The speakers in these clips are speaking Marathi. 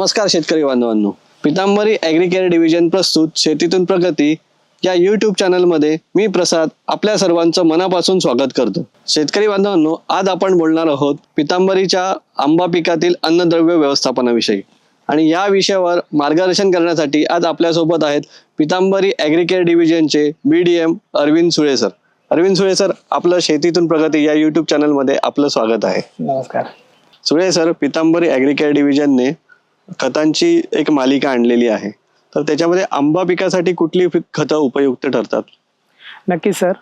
नमस्कार शेतकरी बांधवांनो. पितांबरी ॲग्रिकेअर डिव्हिजन प्रस्तुत शेतीतून प्रगती या यूट्यूब चॅनलमध्ये मी प्रसाद आपल्या सर्वांचं मनापासून स्वागत करतो. शेतकरी बांधवांनो आज आपण बोलणार आहोत पितांबरीच्या आंबा पिकातील अन्नद्रव्य व्यवस्थापनाविषयी. आणि या विषयावर मार्गदर्शन करण्यासाठी आज आपल्यासोबत आहेत Pitambari Agricare डिव्हिजनचे B D M Arvind Sule sir. Arvind Sule sir आपलं शेतीतून प्रगती या यूट्यूब चॅनलमध्ये आपलं स्वागत आहे. नमस्कार. सुळे सर पितांबरी ॲग्रिकेअर डिव्हिजनने खतांची एक मालिका आणलेली आहे. तर त्याच्यामध्ये आंबा पिकासाठी कुठली खतं उपयुक्त ठरतात? नक्कीच सर.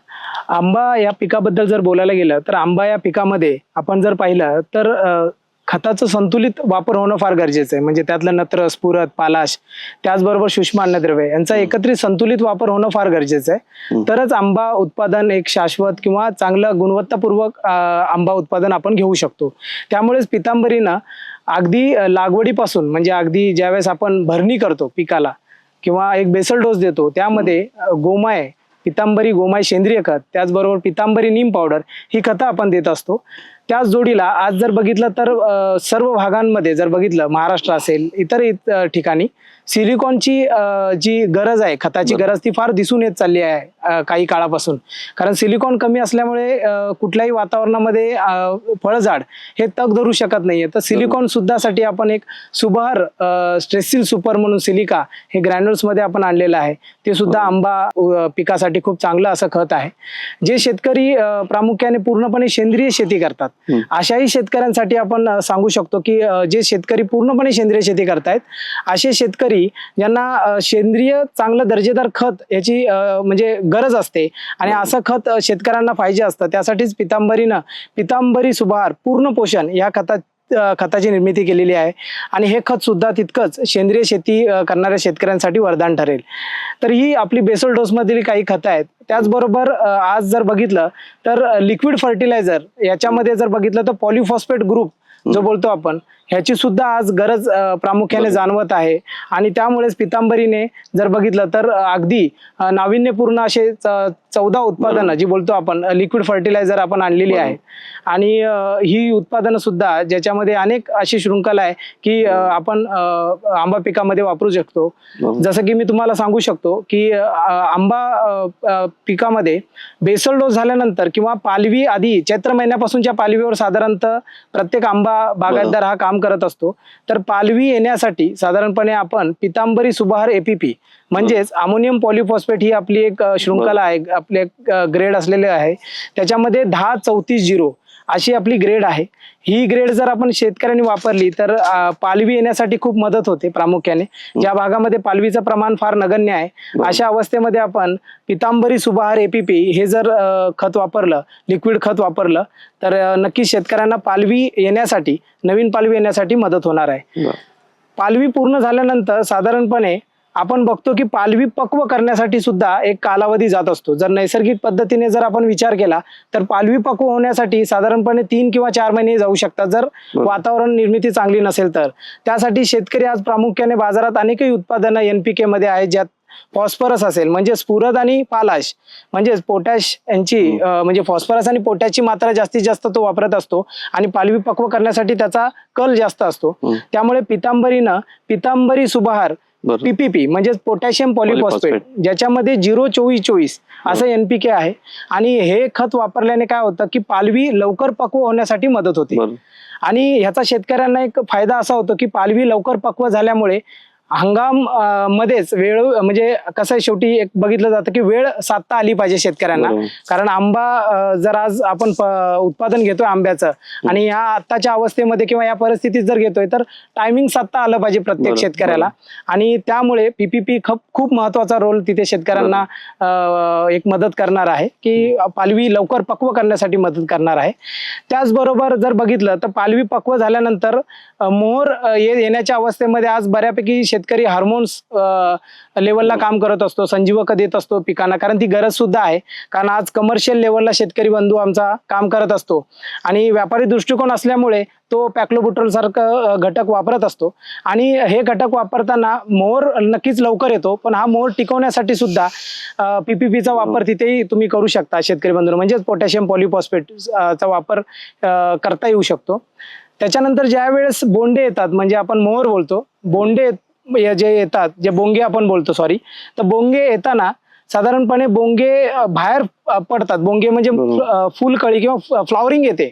आंबा या पिकाबद्दल जर बोलायला गेलं तर आंबा या पिकामध्ये आपण जर पाहिलं तर खताचं संतुलित वापर होणं फार गरजेचं आहे. म्हणजे त्यातलं नत्र स्फुरत पालाश त्याचबरोबर सूक्ष्म अन्नद्रव्य यांचा एकत्रित संतुलित वापर होणं फार गरजेचं आहे. तरच आंबा उत्पादन एक शाश्वत किंवा चांगलं गुणवत्तापूर्वक आंबा उत्पादन आपण घेऊ शकतो. त्यामुळेच पितांबरीनं अगदी लागवडीपासून म्हणजे अगदी ज्यावेळेस आपण भरणी करतो पिकाला किंवा एक बेसल डोस देतो त्यामध्ये गोमाय पितांबरी गोमाय सेंद्रिय खत त्याचबरोबर पितांबरी नीम पावडर ही खतं आपण देत असतो. त्याच जोडीला आज जर बघितलं तर सर्व भागांमध्ये जर बघितलं महाराष्ट्र असेल इतर ठिकाणी सिलिकॉनची जी गरज आहे खताची गरज ती फार दिसून येत चालली आहे काही काळापासून. कारण सिलिकॉन कमी असल्यामुळे कुठल्याही वातावरणामध्ये फळझाड हे तग धरू शकत नाहीये. तर सिलिकॉन सुद्धासाठी आपण एक सुबहार स्ट्रेसिल सुपर म्हणून सिलिका हे ग्रॅन्युल्समध्ये आपण आणलेलं आहे. ते सुद्धा आंबा पिकासाठी खूप चांगलं असं खत आहे. जे शेतकरी प्रामुख्याने पूर्णपणे सेंद्रिय शेती करतात. अशाही शेतकऱ्यांसाठी आपण सांगू शकतो की जे शेतकरी पूर्णपणे सेंद्रिय शेती करतायत असे शेतकरी ज्यांना सेंद्रिय चांगलं दर्जेदार खत याची म्हणजे गरज असते आणि असं खत शेतकऱ्यांना पाहिजे असतं त्यासाठीच पितांबरीनं पितांबरी सुभार पूर्ण पोषण या खतात खताची निर्मिती केलेली आहे. आणि हे खत सुद्धा तितकंच सेंद्रिय शेती करणाऱ्या शेतकऱ्यांसाठी वरदान ठरेल. तर ही आपली बेसल डोसमधील काही खतं आहेत. त्याचबरोबर आज जर बघितलं तर लिक्विड फर्टिलायझर याच्यामध्ये जर बघितलं तर पॉलिफॉस्फेट ग्रुप जो बोलतो आपण ह्याची सुद्धा आज गरज प्रामुख्याने जाणवत आहे. आणि त्यामुळेच पितांबरीने जर बघितलं तर अगदी नाविन्यपूर्ण असे चौदा उत्पादनं जी बोलतो आपण लिक्विड फर्टिलायझर आपण आणलेली आहे. आणि ही उत्पादनं सुद्धा ज्याच्यामध्ये अनेक अशी शृंखला आहे की आपण आंबा पिकामध्ये वापरू शकतो. जसं की मी तुम्हाला सांगू शकतो की आंबा पिकामध्ये बेसल डोस झाल्यानंतर किंवा पालवी आधी चैत्र महिन्यापासूनच्या पालवीवर साधारणतः प्रत्येक आंबा बागायतदार हा काम करत असतो. तर पालवी येण्यासाठी साधारणपणे आपण पितांबरी सुबहार एपीपी म्हणजेच अमोनियम पॉलिफॉस्फेट ही आपली एक शृंखला आहे आपले ग्रेड असलेले आहे. त्याच्यामध्ये दहा चौतीस झिरो अशी आपली ग्रेड आहे. ही ग्रेड जर आपण शेतकऱ्यांनी वापरली तर पालवी येण्यासाठी खूप मदत होते प्रामुख्याने. ज्या भागामध्ये पालवीचं प्रमाण फार नगण्य आहे अशा अवस्थेमध्ये आपण पितांबरी सुबहार एपीपी हे जर खत वापरलं लिक्विड खत वापरलं तर अ, नक्कीच शेतकऱ्यांना पालवी येण्यासाठी नवीन पालवी येण्यासाठी मदत होणार आहे. पालवी पूर्ण झाल्यानंतर साधारणपणे आपण बघतो की पालवी पक्व करण्यासाठी सुद्धा एक कालावधी जात असतो. जर नैसर्गिक पद्धतीने जर आपण विचार केला तर पालवी पक्व होण्यासाठी साधारणपणे तीन किंवा चार महिने जाऊ शकतात. जर वातावरण निर्मिती चांगली नसेल तर. त्यासाठी शेतकरी आज प्रामुख्याने बाजारात अनेकही उत्पादनं एनपीके मध्ये आहेत ज्यात फॉस्फरस असेल म्हणजे स्फुरद आणि पालाश म्हणजेच पोटॅश यांची म्हणजे फॉस्फरस आणि पोटॅशची मात्रा जास्तीत जास्त तो वापरत असतो आणि पालवी पक्व करण्यासाठी त्याचा कल जास्त असतो. त्यामुळे पितांबरीनं पितांबरी सुबहार. पीपीपी म्हणजे पोटॅशियम पॉलिफॉस्फेट. ज्याच्यामध्ये झिरो चोवीस चोवीस असं एनपीके आहे आणि हे खत वापरल्याने काय होतं की पालवी लवकर पक्व होण्यासाठी मदत होते. आणि ह्याचा शेतकऱ्यांना एक फायदा असा होतो की पालवी लवकर पक्व झाल्यामुळे हंगाम मध्येच वेळ म्हणजे कसं आहे शेवटी एक बघितलं जातं की वेळ साधता आली पाहिजे शेतकऱ्यांना. कारण आंबा जर आज आपण उत्पादन घेतोय आंब्याचं आणि या आत्ताच्या अवस्थेमध्ये किंवा या परिस्थितीत जर घेतोय तर टायमिंग साधता आलं पाहिजे प्रत्येक शेतकऱ्याला. आणि त्यामुळे पीपीपी खूप खूप महत्त्वाचा रोल तिथे शेतकऱ्यांना एक मदत करणार आहे की पालवी लवकर पक्व करण्यासाठी मदत करणार आहे. त्याचबरोबर जर बघितलं तर पालवी पक्व झाल्यानंतर मोहर येण्याच्या अवस्थेमध्ये आज बऱ्यापैकी शेतकरी हार्मोन्स लेवलला काम करत असतो संजीवक देत असतो पिकांना. कारण ती गरज सुद्धा आहे. कारण आज कमर्शियल लेवलला शेतकरी बंधू आमचा काम करत असतो. आणि व्यापारी दृष्टिकोन असल्यामुळे तो पॅक्लोबुट्रोल सारखं घटक वापरत असतो. आणि हे घटक वापरताना मोहर नक्कीच लवकर येतो. पण हा मोहर टिकवण्यासाठी सुद्धा पीपीपीचा वापर तिथेही तुम्ही करू शकता शेतकरी बंधू म्हणजेच पोटॅशियम पॉलिफॉस्फेट चा वापर करता येऊ शकतो. त्याच्यानंतर ज्या वेळेस बोंडे येतात म्हणजे आपण मोहर बोलतो बोंडे जे येतात जे बोंगे आपण बोलतो सॉरी तर बोंगे येताना साधारणपणे बोंगे बाहेर पडतात. बोंगे म्हणजे. अ, फुलकळी किंवा फ्लॉवरिंग येते.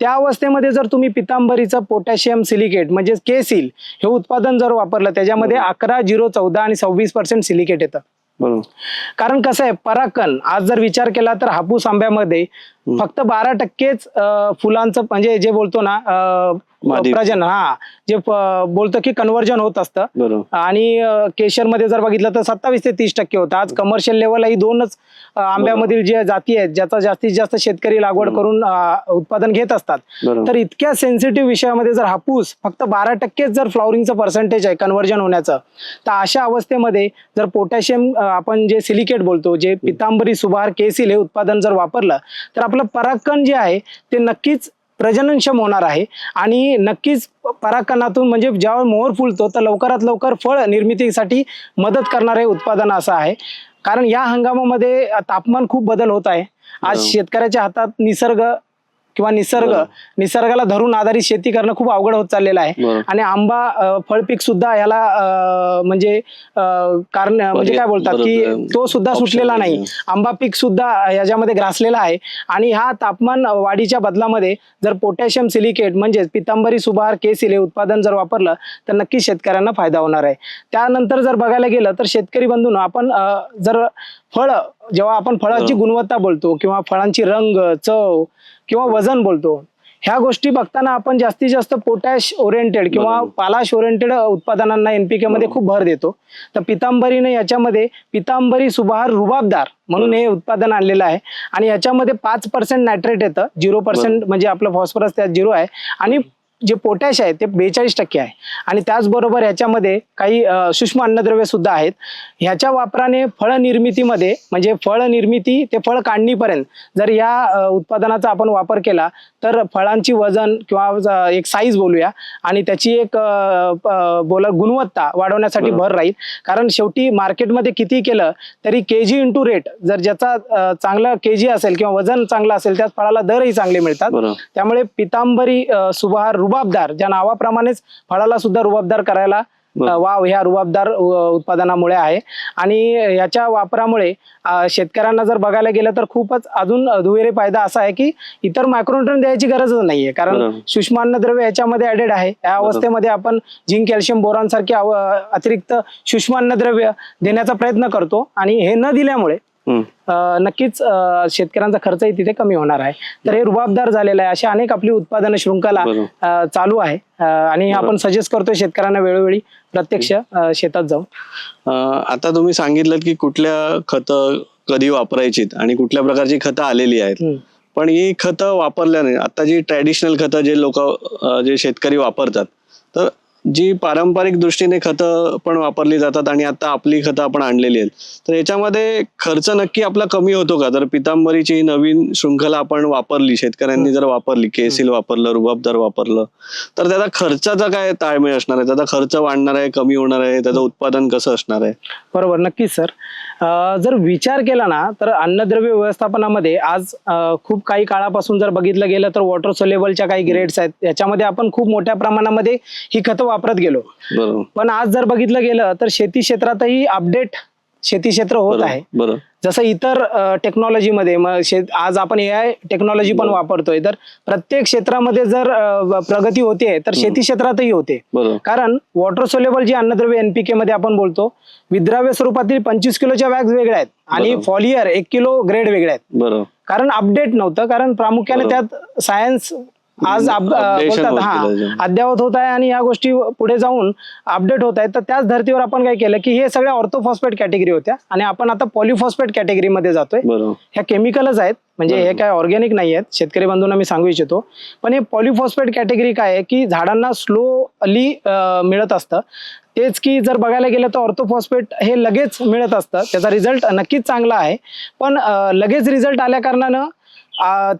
त्या अवस्थेमध्ये जर तुम्ही पितांबरीचं पोटॅशियम सिलिकेट म्हणजे के सिल हे उत्पादन जर वापरलं त्याच्यामध्ये अकरा झिरो चौदा आणि सव्वीस पर्सेंट सिलिकेट येतं. कारण कसं आहे पराकन आज जर विचार केला तर हापूस आंब्यामध्ये फक्त बारा टक्केच फुलांचं म्हणजे जे बोलतो ना. प्रजन हा. जे बोलतो की कन्व्हर्जन होत असतं. आणि केशरमध्ये जर बघितलं तर सत्तावीस ते तीस टक्के होतं. आज कमर्शियल लेवलला ही दोनच आंब्यामधील जे जाती आहेत ज्याचा जास्तीत जास्त शेतकरी लागवड करून उत्पादन घेत असतात. तर इतक्या सेन्सिटिव्ह विषयामध्ये जर हापूस फक्त बारा टक्केच जर फ्लॉवरिंगचं पर्सेंटेज आहे कन्व्हर्जन होण्याचं तर अशा अवस्थेमध्ये जर पोटॅशियम आपण जे सिलिकेट बोलतो जे पितांबरी सुभार केसिल हे उत्पादन जर वापरलं तर आपलं परागकण जे आहे ते नक्कीच प्रजननक्षम होणार आहे. आणि नक्कीच परागकणातून म्हणजे ज्यावेळी मोहर फुलतो तर लवकरात लवकर फळ निर्मितीसाठी मदत करणारे उत्पादन असं आहे. कारण या हंगामामध्ये तापमान खूप बदल होत आहे. आज. शेतकऱ्याच्या हातात निसर्ग किंवा निसर्ग. निसर्गाला धरून आधारित शेती करणं खूप अवघड होत चाललेलं आहे आणि आंबा फळपीक सुद्धा ह्याला अं, म्हणजे कारण म्हणजे काय बोलतात की. तो सुद्धा सुटलेला नाही. आंबा पीक सुद्धा याच्यामध्ये ग्रासलेला आहे आणि हा तापमान वाढीच्या बदलामध्ये जर पोटॅशियम सिलिकेट म्हणजे पितांबरी सुभार केसिल हे उत्पादन जर वापरलं तर नक्की शेतकऱ्यांना फायदा होणार आहे त्यानंतर जर बघायला गेलं तर शेतकरी बंधूंनो आपण जर फळ जेव्हा आपण फळाची. गुणवत्ता बोलतो किंवा फळांची रंग चव किंवा वजन बोलतो. ह्या गोष्टी बघताना आपण जास्तीत जास्त पोटॅश ओरिएंटेड किंवा. पालाश ओरिएंटेड उत्पादनांना एनपीके मध्ये. खूप भर देतो. तर पितांबरीने याच्यामध्ये पितांबरी सुबहार रुबाबदार म्हणून हे उत्पादन आणलेलं आहे. आणि याच्यामध्ये पाच पर्सेंट नायट्रेट येतं. झिरो पर्सेंट म्हणजे आपलं फॉस्फरस त्यात झिरो आहे. आणि जे पोटॅश आहे ते बेचाळीस टक्के आहे. आणि त्याचबरोबर ह्याच्यामध्ये काही सूक्ष्म अन्नद्रव्य सुद्धा आहेत. ह्याच्या वापराने फळ निर्मितीमध्ये म्हणजे फळ निर्मिती ते फळ काढणीपर्यंत जर या उत्पादनाचा आपण वापर केला तर फळांची वजन किंवा एक साईज बोलूया. आणि त्याची एक बोला गुणवत्ता वाढवण्यासाठी. भर राहील. कारण शेवटी मार्केटमध्ये किती केलं तरी के जी इंटू रेट जर ज्याचा चांगला के जी असेल किंवा वजन चांगलं असेल त्याच फळाला दरही चांगले मिळतात. त्यामुळे पितांबरी सुबहार रुबाबदार. ज्या नावाप्रमाणेच फळाला सुद्धा रुबाबदार करायला. वाव ह्या रुबाबदार उत्पादनामुळे आहे. आणि याच्या वापरामुळे शेतकऱ्यांना जर बघायला गेलं तर खूपच अजून दुहेरी फायदा असा आहे की इतर मायक्रोन्यूट्रन द्यायची गरजच नाहीये. कारण. सूक्ष्म अन्नद्रव्य याच्यामध्ये ऍडेड आहे. या अवस्थेमध्ये आपण झिंक कॅल्शियम बोरॉन सारखे अतिरिक्त सूक्ष्म अन्नद्रव्य देण्याचा प्रयत्न करतो. आणि हे न दिल्यामुळे नक्कीच शेतकऱ्यांचा खर्चही तिथे कमी होणार आहे. तर हे रुबाबदार झालेलं आहे. अशी अनेक आपली उत्पादन शृंखला चालू आहे. आणि आपण सजेस्ट करतोय शेतकऱ्यांना वेळोवेळी प्रत्यक्ष शेतात जाऊन. आता तुम्ही सांगितलं की कुठल्या खतं कधी वापरायचीत आणि कुठल्या प्रकारची खतं आलेली आहेत. पण ही खतं वापरल्याने आता जी ट्रॅडिशनल खतं जे लोक जे शेतकरी वापरतात तर जी पारंपरिक दृष्टीने खतं पण वापरली जातात आणि आता आपली खतं आपण आणलेली आहेत. तर याच्यामध्ये खर्च नक्की आपला कमी होतो का? जर पितांबरीची ही नवीन शृंखला आपण वापरली शेतकऱ्यांनी जर वापरली केसिल वापरलं रुबाबदार वापरलं तर त्याचा खर्चाचा काय ताळमेळ असणार आहे? त्याचा खर्च वाढणार आहे कमी होणार आहे? त्याचं उत्पादन कसं असणार आहे? बरोबर नक्कीच सर. जर विचार केला ना तर अन्नद्रव्य व्यवस्थापनामध्ये आज खूप काही काळापासून जर बघितलं गेलं तर वॉटर सोलेबलच्या काही ग्रेड्स आहेत. याच्यामध्ये आपण खूप मोठ्या प्रमाणामध्ये ही खतं वापरत गेलो. बरोबर. पण आज जर बघितलं गेलं तर शेती क्षेत्रातही अपडेट शेती क्षेत्र होत आहे. बरोबर. जसं इतर टेक्नॉलॉजीमध्ये आज आपण ए आय टेक्नॉलॉजी पण. वापरतोय तर प्रत्येक क्षेत्रामध्ये जर अ, प्रगती होते तर शेती क्षेत्रातही होते. बरोबर. कारण वॉटर सोलेबल जी अन्नद्रव्य एनपीके मध्ये आपण बोलतो विद्राव्य स्वरूपातील पंचवीस किलोच्या बॅग्स वेगळ्या आहेत आणि बरोबर. फॉलियर एक किलो ग्रेड वेगळ्या आहेत. बरोबर. कारण अपडेट नव्हतं कारण प्रामुख्याने बरोबर. त्यात सायन्स आज बोलतात होत हा. अद्यावत होत आहे आणि या गोष्टी पुढे जाऊन अपडेट होत आहेत. तर त्याच धर्तीवर आपण काय केलं की हे सगळ्या ऑर्थोफॉस्फेट कॅटेगरी होत्या आणि आपण आता पॉलिफॉस्फेट कॅटेगरीमध्ये जातोय. ह्या केमिकलच आहेत म्हणजे हे काय ऑर्गॅनिक नाही आहेत. शेतकरी बंधूंना मी सांगू इच्छितो. पण हे पॉलिफॉस्फेट कॅटेगरी काय आहे की झाडांना स्लोली मिळत असतं. तेच की जर बघायला गेलं तर ऑर्थोफॉस्फेट हे लगेच मिळत असतं. त्याचा रिझल्ट नक्कीच चांगला आहे. पण लगेच रिझल्ट आल्या कारणानं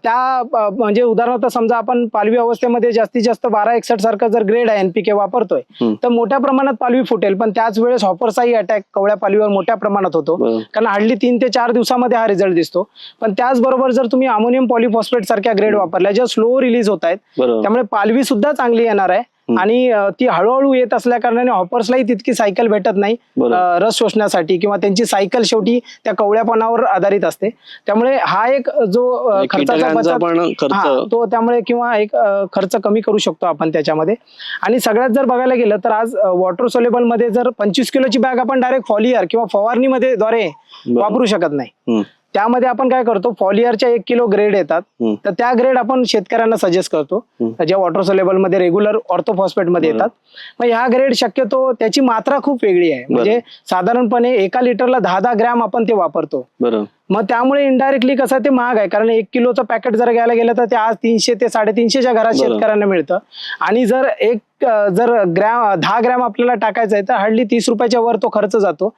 त्या म्हणजे उदाहरणार्थ समजा आपण पालवी अवस्थेमध्ये जास्तीत जास्त बारा एकसठ सारखं जर ग्रेड आहे एनपीके वापरतोय. तर मोठ्या प्रमाणात पालवी फुटेल पण त्याच वेळेस हॉपरचाही अटॅक कवळ्या पालवीवर मोठ्या प्रमाणात होतो. कारण हार्डली तीन ते चार दिवसामध्ये हा रिझल्ट दिसतो पण त्याचबरोबर जर तुम्ही अमोनियम पॉलिफॉस्फेट सारख्या ग्रेड वापरल्या ज्या स्लो रिलीज होत आहेत त्यामुळे पालवी सुद्धा चांगली येणार आहे. आणि ती हळूहळू येत असल्या कारणाने हॉपर्सलाही तितकी सायकल भेटत नाही. रस शोषण्यासाठी किंवा त्यांची सायकल शेवटी त्या कवळ्यापणावर आधारित असते. त्यामुळे हा एक जो खर्चाचा हा, तो त्यामुळे किंवा एक खर्च कमी करू शकतो आपण त्याच्यामध्ये. आणि सगळ्यात जर बघायला गेलं तर आज वॉटर सोलेबलमध्ये जर पंचवीस किलोची बॅग आपण डायरेक्ट फॉलियर किंवा फवारणीमध्ये द्वारे. वापरू शकत नाही. त्यामध्ये आपण काय करतो फॉलियरच्या एक किलो ग्रेड येतात. तर त्या ग्रेड आपण शेतकऱ्यांना सजेस्ट करतो. ज्या वॉटर सोलेबलमध्ये रेग्युलर ऑर्थोफॉस्फेटमध्ये बरोबर. येतात मग ह्या ग्रेड शक्यतो त्याची मात्रा खूप वेगळी आहे. म्हणजे साधारणपणे एका लिटरला दहा दहा ग्रॅम आपण ते वापरतो. बरोबर मग त्यामुळे इनडायरेक्टली कसं ते महाग आहे. कारण एक किलोचं पॅकेट जर घ्यायला गेलं तर ते आज तीनशे ते साडेतीनशेच्या घरात. शेतकऱ्यांना मिळतं. आणि जर एक जर ग्रॅम दहा ग्रॅम आपल्याला टाकायचं आहे तर हार्डली तीस रुपयाच्या वर तो खर्च जातो.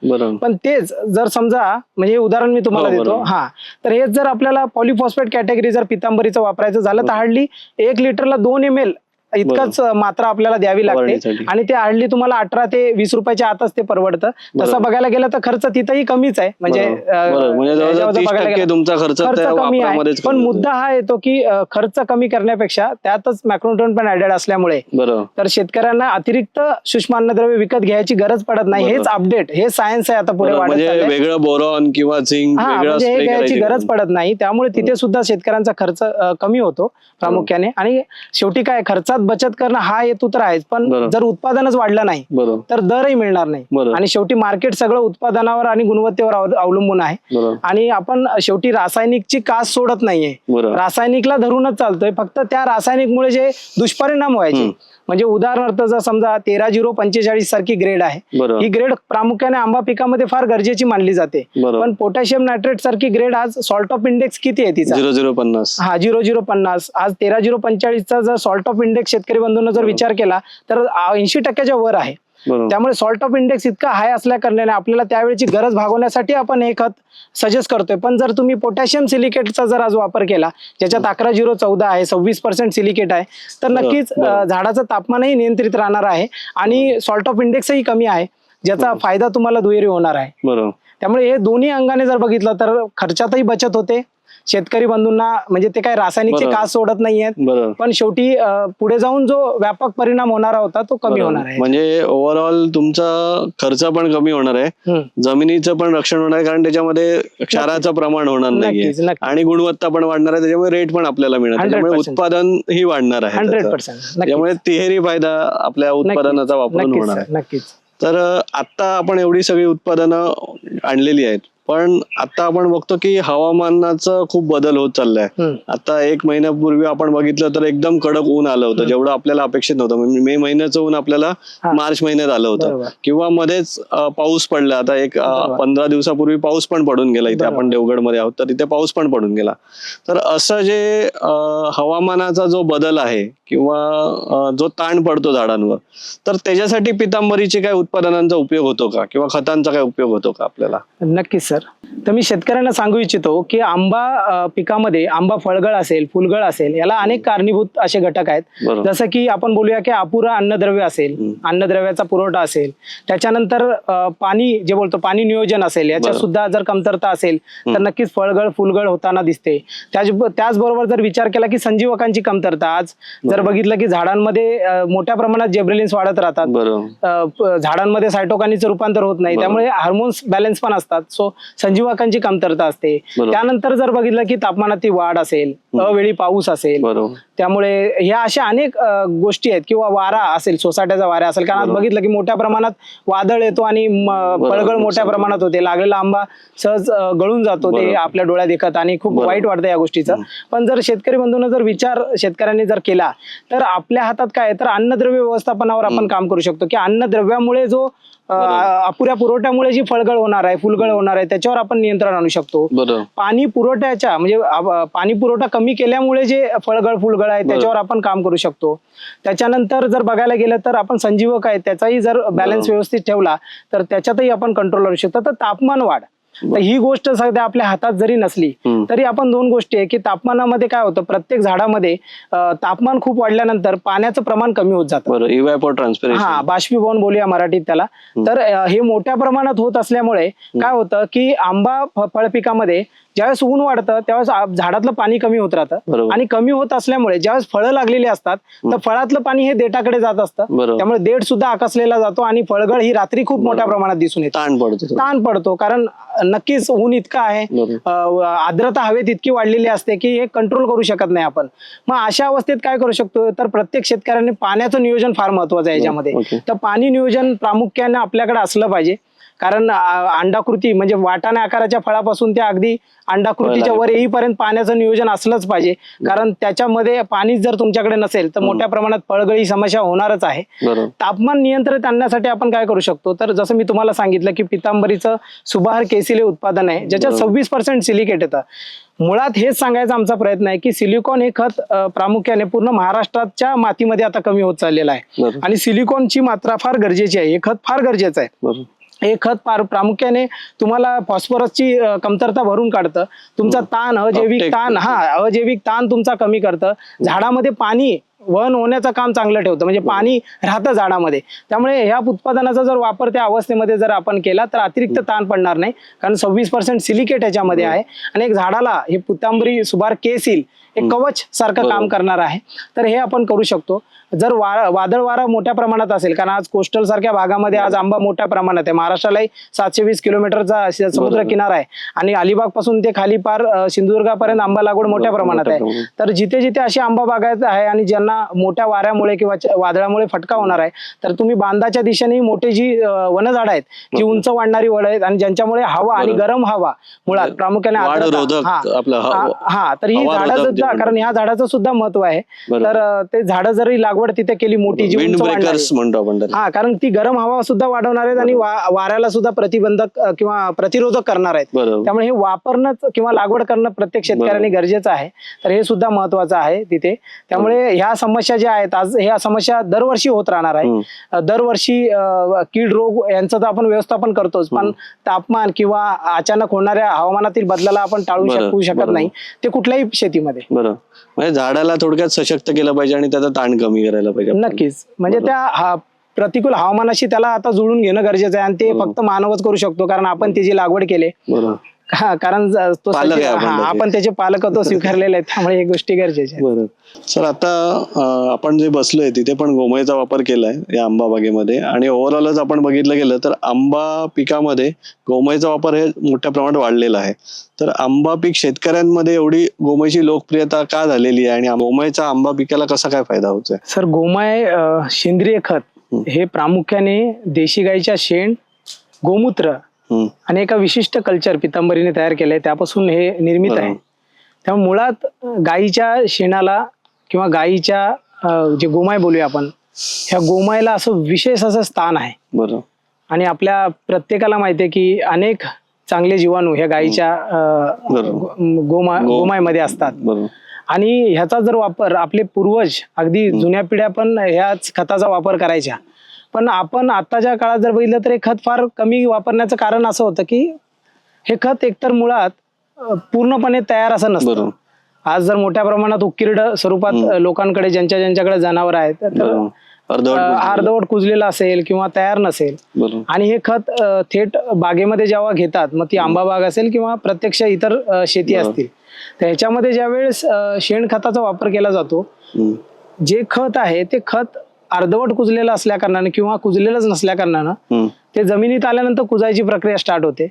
पण तेच जर समजा म्हणजे उदाहरण मी तुम्हाला हो, देतो. हा. तर हेच जर आपल्याला पॉलिफॉस्फेट कॅटेगरी जर पितांबरीचं वापरायचं झालं तर हार्डली एक लिटरला दोन एम एल इतकंच मात्रा आपल्याला द्यावी लागते. आणि ते हार्डली तुम्हाला अठरा ते वीस रुपयाच्या आतच ते परवडतं. तसं. बघायला गेलं तर खर्च तिथंही कमीच आहे. म्हणजे. म्हणजे तुमचा खर्च कमी आहे. पण. मुद्दा हा येतो की खर्च कमी करण्यापेक्षा त्यातच मॅक्रोन्यूट्रन पण ऍडेड असल्यामुळे तर शेतकऱ्यांना अतिरिक्त सूक्ष्म अन्नद्रव्य विकत घ्यायची गरज पडत नाही. हेच. अपडेट हे सायन्स आहे आता पुढे म्हणजे. वेगळं बोरॉन किंवा झिंक हा म्हणजे हे घ्यायची गरज पडत नाही. त्यामुळे तिथे सुद्धा शेतकऱ्यांचा खर्च कमी होतो प्रामुख्याने. आणि शेवटी काय खर्चात बचत करणं हा हेतू तर आहेच पण बरोबर. जर उत्पादनच वाढलं नाही बरोबर. तर दरही मिळणार नाही. बरोबर. आणि शेवटी मार्केट सगळं उत्पादनावर आणि गुणवत्तेवर अव- अवलंबून आहे. बरोबर. आणि आपण शेवटी रासायनिकची कास सोडत नाहीये. बरोबर. रासायनिकला धरूनच चालतोय फक्त त्या रासायनिकमुळे जे दुष्परिणाम व्हायचे. हम्म. म्हणजे उदाहरणार्थ जर समजा तेरा झिरो पंचेचाळीस सारखी ग्रेड आहे. ही ग्रेड प्रामुख्याने आंबा पिकामध्ये फार गरजेची मानली जाते. पण पोटॅशियम नायट्रेट सारखी ग्रेड आज सॉल्ट ऑफ इंडेक्स किती आहे तिचा? झिरो झिरो पन्नास. हा झिरो झिरो पन्नास. आज तेरा झिरो पंचेचाळीसचा जर सॉल्ट ऑफ इंडेक्स शेतकरी बंधूंना जर विचार केला तर ऐंशी टक्क्याच्या वर आहे. त्यामुळे सॉल्ट ऑफ इंडेक्स इतका हाय असल्या कारणाने आपल्याला त्यावेळेची गरज भागवण्यासाठी आपण हे खत सजेस्ट करतोय. पण जर तुम्ही पोटॅशियम सिलिकेटचा जर आज वापर केला ज्याच्यात अकरा झिरो चौदा आहे सव्वीस पर्सेंट सिलिकेट आहे तर नक्कीच झाडाचं तापमानही नियंत्रित राहणार आहे आणि सॉल्ट ऑफ इंडेक्सही कमी आहे ज्याचा फायदा तुम्हाला दुहेरी होणार आहे. बरोबर. त्यामुळे हे दोन्ही अंगाने जर बघितलं तर खर्चातही बचत होते. शेतकरी बंधूंना म्हणजे ते काही रासायनिकचे. कास सोडत नाहीयेत. पण शेवटी पुढे जाऊन जो व्यापक परिणाम होणारा होता तो कमी. होणार आहे. म्हणजे ओव्हरऑल तुमचा खर्च पण कमी होणार आहे. जमिनीचं पण रक्षण होणार आहे कारण त्याच्यामध्ये क्षाराचं प्रमाण होणार नक्की आणि गुणवत्ता पण वाढणार आहे त्याच्यामुळे रेट पण आपल्याला मिळणार 100% त्यामुळे उत्पादन ही वाढणार आहे हंड्रेड. पर्सेंट. त्यामुळे तिहेरी फायदा आपल्या उत्पादनाचा वापरून नक्कीच होणार आहे. नक्कीच. तर आता आपण एवढी सगळी उत्पादनं आणलेली आहेत. पण आता आपण बघतो की हवामानाचं खूप बदल होत चाललाय. आता एक महिन्यापूर्वी आपण बघितलं तर एकदम कडक ऊन आलं होतं. जेवढं आपल्याला अपेक्षित नव्हतं. म्हणजे मे महिन्याचं ऊन आपल्याला. मार्च महिन्यात आलं होतं. किंवा मध्येच पाऊस पडला. आता एक. पंधरा दिवसापूर्वी पाऊस पण पडून गेला. इथे. आपण देवगडमध्ये आहोत. तर इथे पाऊस पण पडून गेला. तर असं जे हवामानाचा जो बदल आहे किंवा जो ताण पडतो झाडांवर तर त्याच्यासाठी पितांबरीचे काय उत्पादनांचा उपयोग होतो का? किंवा खतांचा काय उपयोग होतो का आपल्याला? नक्कीच. सर तर मी शेतकऱ्यांना सांगू इच्छितो की आंबा पिकामध्ये आंबा फळगळ असेल फुलगळ असेल याला अनेक कारणीभूत असे घटक आहेत जसं की आपण बोलूया की अपुरा अन्नद्रव्य असेल. अन्नद्रव्याचा पुरवठा असेल त्याच्यानंतर पाणी जे बोलतो पाणी नियोजन असेल याच्यात बरोबर. सुद्धा जर कमतरता असेल तर. नक्कीच फळगळ फुलगळ होताना दिसते त्याच त्याचबरोबर जर विचार केला की संजीवकांची कमतरता आज जर. बघितलं की झाडांमध्ये मोठ्या प्रमाणात जेब्रेलिन्स वाढत राहतात झाडांमध्ये सायटोकानीचं रूपांतर होत नाही. त्यामुळे हार्मोन्स बॅलन्स पण असतात सो संजीवकांची कमतरता असते बरोबर. त्यानंतर जर बघितलं की तापमानाची वाढ असेल अवेळी पाऊस असेल बरोबर त्यामुळे ह्या अशा अनेक अ, गोष्टी आहेत किंवा वारा असेल सोसाट्याचा वारा असेल कारण आज बरोबर. बघितलं की मोठ्या प्रमाणात वादळ येतो आणि म, फळगळ मोठ्या नुकसान. प्रमाणात होते लागलेला आंबा सहज अ, गळून जातो ते बरोबर. आपल्या डोळ्यात देखत आणि खूप बरोबर. वाईट वाटतं या गोष्टीचं पण जर शेतकरी बंधूंना जर विचार शेतकऱ्यांनी जर केला तर आपल्या हातात काय आहे? तर अन्नद्रव्य व्यवस्थापनावर आपण काम करू शकतो की अन्नद्रव्यामुळे जो. अपुऱ्या पुरवठ्यामुळे जी फळगळ होणार आहे फुलगळ होणार आहे त्याच्यावर आपण नियंत्रण आणू शकतो. पाणी पुरवठ्याच्या म्हणजे पाणी पुरवठा कमी केल्यामुळे जे फळगळ फुलगळ आहे त्याच्यावर आपण काम करू शकतो. त्याच्यानंतर जर बघायला गेलं तर आपण संजीवक आहे त्याचाही जर बॅलन्स. व्यवस्थित ठेवला तर त्याच्यातही आपण कंट्रोल करू शकतो. तर तापमान वाढ. तर ही गोष्ट सध्या आपल्या हातात जरी नसली. तरी आपण दोन गोष्टी आहे की तापमानामध्ये काय होतं प्रत्येक झाडामध्ये तापमान खूप वाढल्यानंतर पाण्याचं प्रमाण कमी होत जातं. हा बाष्पीभवन बोलूया मराठीत त्याला. तर हे मोठ्या प्रमाणात होत असल्यामुळे काय होतं की आंबा फ- फळ पिकामध्ये ज्यावेळेस ऊन वाढतं त्यावेळेस झाडातलं पाणी कमी होत राहतं. आणि कमी होत असल्यामुळे ज्यावेळेस फळं लागलेली असतात तर फळातलं पाणी हे देठाकडे जात असतं. त्यामुळे देठ सुद्धा आकसलेला जातो आणि फळगळ ही रात्री खूप मोठ्या प्रमाणात दिसून येते. ताण पडतो. ताण पडतो कारण नक्कीच ऊन इतकं आहे. आर्द्रता हवेत इतकी वाढलेली असते की हे कंट्रोल करू शकत नाही आपण. मग अशा अवस्थेत काय करू शकतो? तर प्रत्येक शेतकऱ्याने पाण्याचं नियोजन फार महत्वाचं आहे याच्यामध्ये. तर पाणी नियोजन प्रामुख्याने आपल्याकडे असलं पाहिजे. कारण अंडाकृती म्हणजे वाटाणे आकाराच्या फळापासून ते अगदी अंडाकृतीच्या वर येईपर्यंत पाण्याचं नियोजन असलंच पाहिजे. कारण त्याच्यामध्ये पाणी जर तुमच्याकडे नसेल तर मोठ्या प्रमाणात फळगळी समस्या होणारच आहे. तापमान नियंत्रित आणण्यासाठी आपण काय करू शकतो? तर जसं मी तुम्हाला सांगितलं की पितांबरीचं सुबहार केसिले उत्पादन आहे ज्याच्यात सव्वीस पर्सेंट सिलिकेट येतं. मुळात हेच सांगायचा आमचा प्रयत्न आहे की सिलिकॉन हे खत प्रामुख्याने पूर्ण महाराष्ट्राच्या मातीमध्ये आता कमी होत चाललेलं आहे. आणि सिलिकॉनची मात्रा फार गरजेची आहे. हे खत फार गरजेचं आहे. हे खत फार प्रामुख्याने तुम्हाला फॉस्फरसची कमतरता भरून काढतं. तुमचा ताण अजैविक ताण हा अजैविक ताण तुमचा कमी करतं. झाडामध्ये पाणी वहन होण्याचं काम चांगलं ठेवतं. म्हणजे पाणी राहतं झाडामध्ये. त्यामुळे ह्या उत्पादनाचा जर वापर त्या अवस्थेमध्ये जर आपण केला तर अतिरिक्त ताण पडणार नाही. कारण सव्वीस पर्सेंट सिलिकेट याच्यामध्ये आहे. आणि एक झाडाला हे पुतांबरी सुभार केसील एक कवच सारखं काम करणार आहे. तर हे आपण करू शकतो. जर वा वादळ वारा मोठ्या प्रमाणात असेल कारण आज कोस्टल सारख्या भागामध्ये आज आंबा मोठ्या प्रमाणात आहे. महाराष्ट्रालाही सातशे वीस किलोमीटरचा समुद्र किनारा आहे. आणि अलिबागपासून ते खाली पार सिंधुदुर्गापर्यंत आंबा लागवड मोठ्या प्रमाणात आहे. तर जिथे जिथे अशी आंबा बागायत आहे आणि ज्यांना मोठ्या वाऱ्यामुळे किंवा वादळामुळे फटका होणार आहे तर तुम्ही बांधाच्या दिशेने मोठी जी वनझाडं आहेत जी उंच वाढणारी वड आहेत आणि ज्यांच्यामुळे हवा आणि गरम हवा मुळात प्रामुख्याने हा. तर ही झाडं म्हणतात. कारण ह्या झाडाचं सुद्धा महत्त्व आहे. तर ते झाडं जरी लागवड तिथे केली मोठी जी हा कारण ती गरम हवा सुद्धा वाढवणार आहेत आणि वाऱ्याला सुद्धा प्रतिबंधक किंवा प्रतिरोधक करणार आहेत. त्यामुळे हे वापरणं किंवा लागवड करणं प्रत्येक शेतकऱ्याने गरजेचं आहे. तर हे सुद्धा महत्वाचं आहे तिथे. त्यामुळे ह्या समस्या ज्या आहेत आज ह्या समस्या दरवर्षी होत राहणार आहे. दरवर्षी कीड रोग यांचं तर आपण व्यवस्थापन करतोच पण तापमान किंवा अचानक होणाऱ्या हवामानातील बदलाला आपण टाळू शकू शकत. नाही. ते कुठल्याही शेतीमध्ये. बरोबर म्हणजे झाडाला थोडक्यात सशक्त केलं पाहिजे आणि त्याचा ताण कमी करायला पाहिजे. नक्कीच. म्हणजे त्या हा प्रतिकूल हवामानाशी त्याला आता जुळून घेणं गरजेचं आहे आणि ते फक्त मानवच करू शकतो कारण आपण त्याची लागवड केली बरोबर. हा कारण तो पालक आहे सजीव- आपण हा, त्याचे. आपण त्याचे पालक तो स्वीकारलेले आहेत त्यामुळे हे गोष्टी गरजेच्या आहेत. बरोबर सर आता अं, आपण जे बसलोय तिथे पण गोमयचा वापर केलाय या आंबा बागेमध्ये. आणि ओव्हरऑलच आपण बघितलं गेलं तर आंबा पिकामध्ये गोमयचा वापर हे मोठ्या प्रमाणात वाढलेला आहे. तर आंबा पीक शेतकऱ्यांमध्ये एवढी गोमयची लोकप्रियता का झालेली आहे? आणि गोमयचा आंबा पिकाला कसा काय फायदा होतोय? सर गोमाय अं, सेंद्रिय खत हे प्रामुख्याने देशी गाईच्या शेण गोमूत्र. आणि एका विशिष्ट कल्चर पितांबरीने तयार केलंय त्यापासून हे निर्मित आहे. त्यामुळे मुळात अं, गाईच्या शेणाला किंवा गाईच्या अं, जे गोमाय बोलूया आपण ह्या गोमायला असं विशेष असं स्थान आहे. बरोबर आणि आपल्या प्रत्येकाला माहिती आहे की अनेक चांगले जीवाणू ह्या गाईच्या अं, बरोबर. गो- गोमा गोमायमध्ये असतात. आणि ह्याचा जर वापर आपले पूर्वज अगदी जुन्या पिढ्या पण ह्याच खताचा वापर करायच्या पण आपण आताच्या काळात जर बघितलं तर हे खत फार कमी वापरण्याचं कारण असं होतं की हे खत एकतर मुळात पूर्णपणे तयार असं नसतं. आज जर मोठ्या प्रमाणात उकिरड स्वरूपात लोकांकडे ज्यांच्या ज्यांच्याकडे जनावर आहेत अर्धवट कुजलेलं. असेल किंवा तयार नसेल. आणि हे खत थेट बागेमध्ये जेव्हा घेतात मग ती आंबा बाग असेल किंवा प्रत्यक्ष इतर शेती. असतील. तर ह्याच्यामध्ये ज्यावेळेस शेणखताचा वापर केला जातो. जे खत आहे ते खत अर्धवट कुजलेलं असल्या कारणाने किंवा कुजलेलंच नसल्या कारणानं. ते जमिनीत आल्यानंतर कुजायची प्रक्रिया स्टार्ट होते.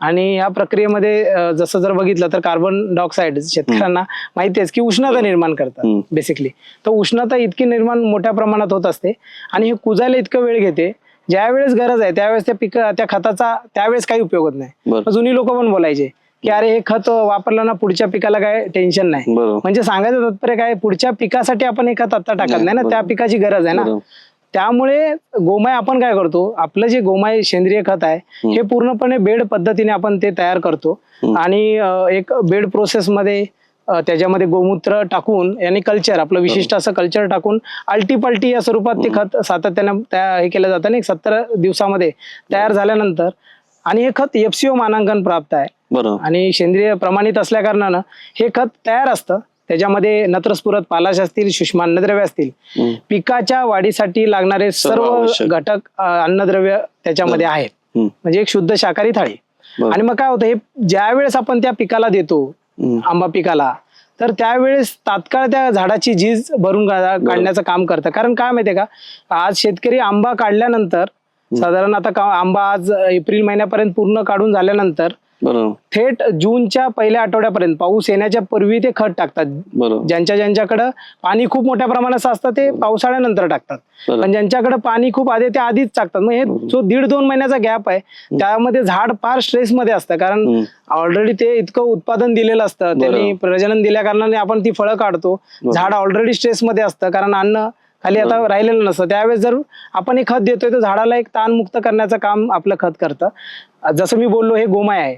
आणि या प्रक्रियेमध्ये जसं जर बघितलं तर कार्बन डायऑक्साईड शेतकऱ्यांना माहिती आहे की उष्णता निर्माण करतात. बेसिकली तर उष्णता इतकी निर्माण मोठ्या प्रमाणात होत असते आणि हे कुजायला इतकं वेळ घेते ज्या वेळेस गरज आहे त्यावेळेस त्या पिक त्या खताचा त्यावेळेस काही उपयोग होत नाही. जुनी लोक पण बोलायचे की अरे हे खत वापरलं ना पुढच्या पिकाला काय टेन्शन नाही. बरोबर. म्हणजे सांगायचं तात्पर्य काय पुढच्या पिकासाठी आपण हे खत आता टाकत नाही, ना त्या. पिकाची गरज आहे ना. बरोबर. त्यामुळे गोमाय आपण काय करतो आपलं जे गोमाय सेंद्रिय खत आहे हे पूर्णपणे बेड पद्धतीने आपण ते तयार करतो. आणि अं, एक बेड प्रोसेस मध्ये अं, त्याच्यामध्ये गोमूत्र टाकून आणि कल्चर आपलं विशिष्ट असं कल्चर टाकून अल्टी पल्टी या स्वरूपात ते खत सातत्यानं त्या हे केलं जातं आणि सत्तर दिवसामध्ये तयार झाल्यानंतर आणि हे खत एफसीओ मानांकन प्राप्त आहे. बरोबर आणि सेंद्रिय प्रमाणित असल्या कारणानं हे खत तयार असतं त्याच्यामध्ये नत्रस्फुरत पालाश असतील सूक्ष्म अन्नद्रव्य असतील. पिकाच्या वाढीसाठी लागणारे सर्व आवश्यक. घटक अ, अन्नद्रव्य त्याच्यामध्ये आहेत हम्म. म्हणजे एक शुद्ध शाकाहारी थाळी बरं. आणि मग काय होतं हे ज्या वेळेस आपण त्या पिकाला देतो हम्म. आंबा पिकाला तर त्यावेळेस तात्काळ त्या झाडाची झीज भरून काढण्याचं काम करतं कारण काय माहितीये का आज शेतकरी आंबा काढल्यानंतर साधारण आता का आंबा आज एप्रिल महिन्यापर्यंत पूर्ण काढून झाल्यानंतर थेट जूनच्या पहिल्या आठवड्यापर्यंत पाऊस येण्याच्या पूर्वी ते खत टाकतात. ज्यांच्या ज्यांच्याकडं पाणी खूप मोठ्या प्रमाणात असतं ते पावसाळ्यानंतर टाकतात. पण ज्यांच्याकडे पाणी खूप आधी ते आधीच टाकतात मग हे जो दीड दोन महिन्याचा गॅप आहे त्यामध्ये झाड फार स्ट्रेस मध्ये असतं. कारण. ऑलरेडी ते इतकं उत्पादन दिलेलं असतं. त्यांनी प्रजनन दिल्या कारणाने आपण ती फळं काढतो. झाड ऑलरेडी स्ट्रेस मध्ये असतं. कारण अन्न खाली आता राहिलेलं नसतं. त्यावेळेस जर आपण हे खत देतोय तर झाडाला एक ताणमुक्त करण्याचं काम आपलं खत करतं. जसं मी बोललो हे गोमाय आहे.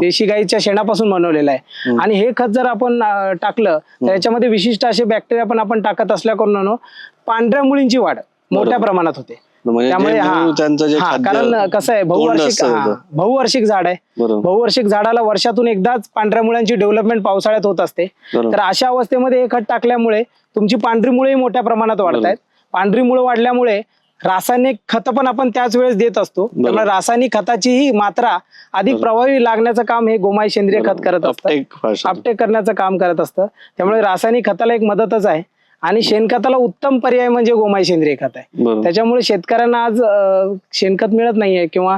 देशी गाईच्या शेणापासून बनवलेलं आहे. आणि हे खत जर आपण टाकलं तर याच्यामध्ये विशिष्ट असे बॅक्टेरिया पण आपण टाकत असल्याकडून पांढऱ्या मुळींची वाढ मोठ्या प्रमाणात होते. म्हणजे त्यामुळे कारण कसं आहे बहुवार्षिक. बहुवार्षिक झाड आहे. बहुवार्षिक झाडाला वर्षातून एकदाच पांढऱ्या मुळ्यांची डेव्हलपमेंट पावसाळ्यात होत असते. तर अशा अवस्थेमध्ये हे खत टाकल्यामुळे तुमची पांढरी मुळे मोठ्या प्रमाणात वाढत आहेत. पांढरी मुळे वाढल्यामुळे रासायनिक खत पण आपण त्याच वेळेस देत असतो. त्यामुळे रासायनिक खताची ही मात्रा अधिक प्रभावी लागण्याचं काम हे गोमाई सेंद्रिय खत करत असतं. अपटेक करण्याचं काम करत असतं. त्यामुळे रासायनिक खताला एक मदतच आहे. आणि शेणखताला उत्तम पर्याय म्हणजे गोमाई सेंद्रिय खत आहे. त्याच्यामुळे शेतकऱ्यांना आज शेणखत मिळत नाहीये किंवा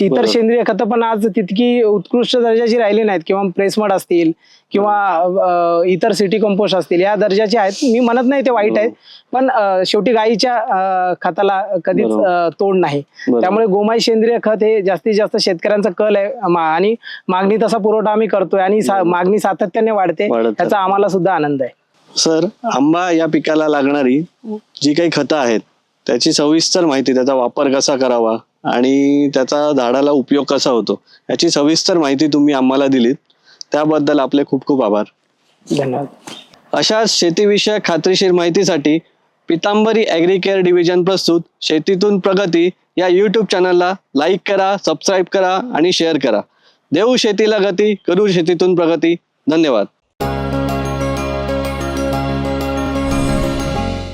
इतर. सेंद्रिय खतं पण आज तितकी उत्कृष्ट दर्जाची राहिली नाहीत किंवा प्रेसमड असतील किंवा इतर सिटी कंपोस्ट असतील या दर्जाचे आहेत. मी म्हणत नाही ते वाईट आहेत पण शेवटी गाईच्या अं, खताला कधीच तोड नाही. त्यामुळे गोमाई सेंद्रिय खत हे जास्तीत जास्त शेतकऱ्यांचा कल आहे. आणि मागणी तसा पुरवठा आम्ही करतोय आणि मागणी सातत्याने वाढत. त्याचा आम्हाला सुद्धा आनंद आहे. सर आंबा या पिकाला लागणारी जी काही खतं आहेत त्याची सविस्तर माहिती त्याचा वापर कसा करावा आणि त्याचा झाडाला उपयोग कसा होतो याची सविस्तर माहिती तुम्ही आम्हाला दिलीत. त्याबद्दल आपले खूप खूप आभार. धन्यवाद. अशा शेतीविषयक खात्रीशीर माहितीसाठी पितांबरी ॲग्री केअर डिव्हिजन प्रस्तुत शेतीतून प्रगती या यूट्यूब चॅनलला लाईक करा सबस्क्राईब करा आणि शेअर करा. देऊ शेतीला गती करू शेतीतून प्रगती. धन्यवाद.